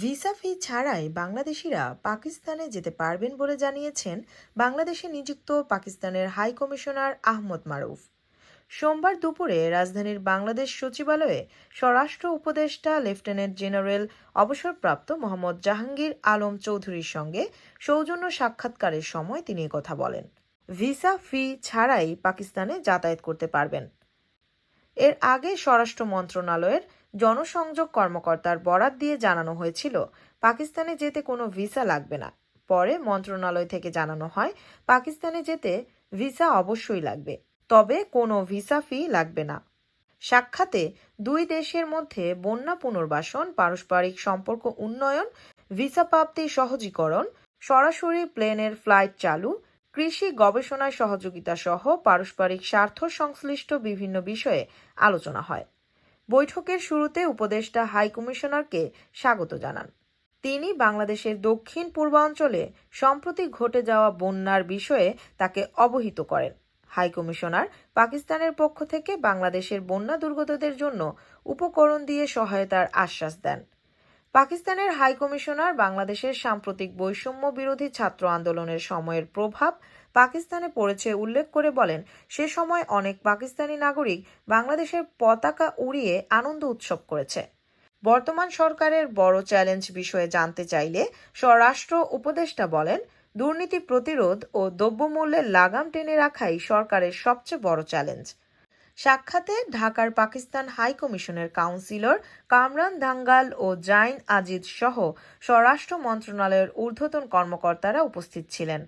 Visa ফি ছাড়াই বাংলাদেশিরা পাকিস্তানে যেতে পারবেন বলে জানিয়েছেন বাংলাদেশে নিযুক্ত পাকিস্তানের হাই কমিশনার আহমদ মারুফ। সোমবার দুপুরে রাজধানীর বাংলাদেশ সচিবালয়ে স্বরাষ্ট্র উপদেষ্টা লেফটেন্যান্ট জেনারেল অবসরপ্রাপ্ত মোহাম্মদ জাহাঙ্গীর আলম চৌধুরীর সঙ্গে সৌজন্য সাক্ষাৎকারের সময় তিনি কথা বলেন। ভিসা ফি ছাড়াই পাকিস্তানে যাতায়াত করতে পারবেন। এর আগে স্বরাষ্ট্র মন্ত্রণালয়ের জনসংযোগ কর্মকর্তার বরাত দিয়ে জানানো হয়েছিল, পাকিস্তানে যেতে কোনো ভিসা লাগবে না। পরে মন্ত্রণালয় থেকে জানানো হয়, পাকিস্তানে যেতে ভিসা অবশ্যই লাগবে, তবে কোনো ভিসা ফি লাগবে না। সাক্ষাতে দুই দেশের মধ্যে বন্যা পুনর্বাসন, পারস্পরিক সম্পর্ক উন্নয়ন, ভিসা প্রাপ্তি সহজীকরণ, সরাসরি প্লেনের ফ্লাইট চালু, কৃষি গবেষণায় সহযোগিতা সহ পারস্পরিক স্বার্থ সংশ্লিষ্ট বিভিন্ন বিষয়ে আলোচনা হয়। বৈঠকের শুরুতে উপদেষ্টা হাই কমিশনারকে স্বাগত জানান। তিনি বাংলাদেশের দক্ষিণ পূর্বাঞ্চলে সম্প্রতি ঘটে যাওয়া বন্যার বিষয়ে তাকে অবহিত করেন। হাই কমিশনার পাকিস্তানের পক্ষ থেকে বাংলাদেশের বন্যা দুর্গতদের জন্য উপকরণ দিয়ে সহায়তার আশ্বাস দেন। পাকিস্তানের হাই কমিশনার বাংলাদেশের সাম্প্রতিক বৈষম্য বিরোধী ছাত্র আন্দোলনের সময়ের প্রভাব পাকিস্তানে পড়েছে উল্লেখ করে বলেন, সে সময় অনেক পাকিস্তানি নাগরিক বাংলাদেশের পতাকা উড়িয়ে আনন্দ উৎসব করেছে। বর্তমান সরকারের বড় চ্যালেঞ্জ বিষয়ে জানতে চাইলে স্বরাষ্ট্র উপদেষ্টা বলেন, দুর্নীতি প্রতিরোধ ও দ্রব্যমূল্যের লাগাম টেনে রাখাই সরকারের সবচেয়ে বড় চ্যালেঞ্জ। সাক্ষাতে ঢাকার পাকিস্তান হাই কমিশনের কাউন্সিলর কামরান দাঙ্গাল ও জাইন আজিদ সহ স্বরাষ্ট্র মন্ত্রণালয়ের ঊর্ধ্বতন কর্মকর্তারা উপস্থিত ছিলেন।